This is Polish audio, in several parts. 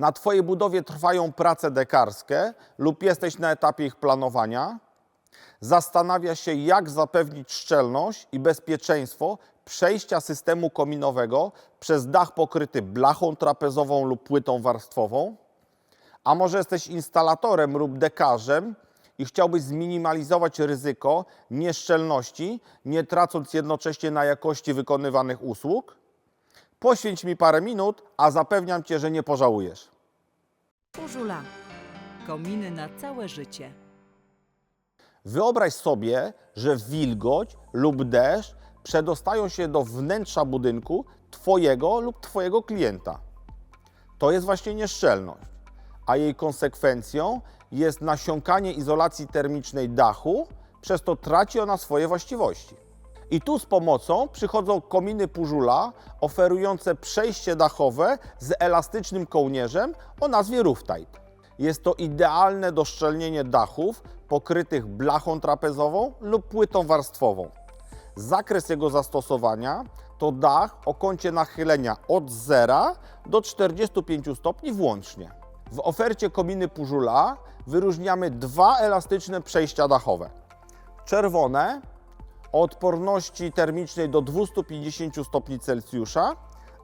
Na Twojej budowie trwają prace dekarskie lub jesteś na etapie ich planowania, zastanawia się, jak zapewnić szczelność i bezpieczeństwo przejścia systemu kominowego przez dach pokryty blachą trapezową lub płytą warstwową, a może jesteś instalatorem lub dekarzem i chciałbyś zminimalizować ryzyko nieszczelności, nie tracąc jednocześnie na jakości wykonywanych usług? Poświęć mi parę minut, a zapewniam Cię, że nie pożałujesz. Urzula. Kominy na całe życie. Wyobraź sobie, że wilgoć lub deszcz przedostają się do wnętrza budynku Twojego lub Twojego klienta. To jest właśnie nieszczelność, a jej konsekwencją jest nasiąkanie izolacji termicznej dachu, przez to traci ona swoje właściwości. I tu z pomocą przychodzą kominy Pużula oferujące przejście dachowe z elastycznym kołnierzem o nazwie Rooftide. Jest to idealne do szczelnienia dachów pokrytych blachą trapezową lub płytą warstwową. Zakres jego zastosowania to dach o kącie nachylenia od 0 do 45 stopni włącznie. W ofercie kominy Pużula wyróżniamy dwa elastyczne przejścia dachowe. Czerwone o odporności termicznej do 250 stopni Celsjusza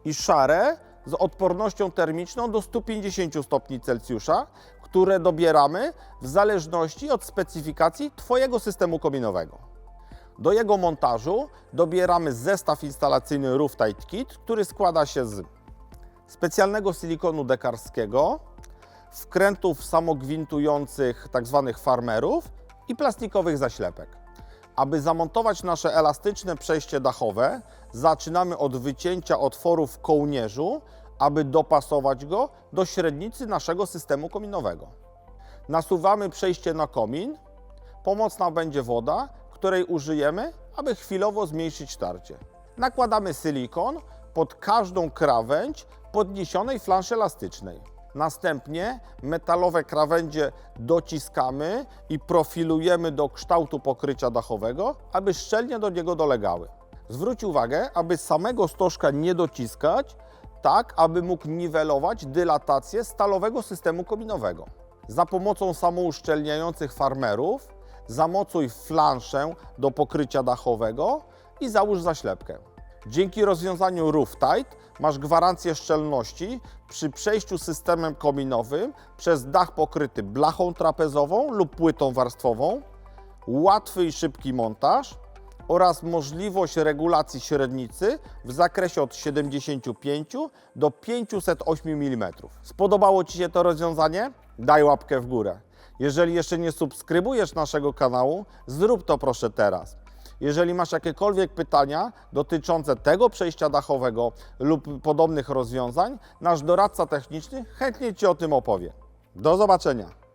i szare z odpornością termiczną do 150 stopni Celsjusza, które dobieramy w zależności od specyfikacji Twojego systemu kominowego. Do jego montażu dobieramy zestaw instalacyjny Rooftide Kit, który składa się z specjalnego silikonu dekarskiego, wkrętów samogwintujących tzw. farmerów i plastikowych zaślepek. Aby zamontować nasze elastyczne przejście dachowe, zaczynamy od wycięcia otworu w kołnierzu, aby dopasować go do średnicy naszego systemu kominowego. Nasuwamy przejście na komin. Pomocna będzie woda, której użyjemy, aby chwilowo zmniejszyć tarcie. Nakładamy silikon pod każdą krawędź podniesionej flanszy elastycznej. Następnie metalowe krawędzie dociskamy i profilujemy do kształtu pokrycia dachowego, aby szczelnie do niego dolegały. Zwróć uwagę, aby samego stożka nie dociskać, tak aby mógł niwelować dylatację stalowego systemu kominowego. Za pomocą samouszczelniających farmerów zamocuj flanszę do pokrycia dachowego i załóż zaślepkę. Dzięki rozwiązaniu Rooftide masz gwarancję szczelności przy przejściu systemem kominowym przez dach pokryty blachą trapezową lub płytą warstwową, łatwy i szybki montaż oraz możliwość regulacji średnicy w zakresie od 75 do 508 mm. Spodobało Ci się to rozwiązanie? Daj łapkę w górę. Jeżeli jeszcze nie subskrybujesz naszego kanału, zrób to proszę teraz. Jeżeli masz jakiekolwiek pytania dotyczące tego przejścia dachowego lub podobnych rozwiązań, nasz doradca techniczny chętnie Ci o tym opowie. Do zobaczenia.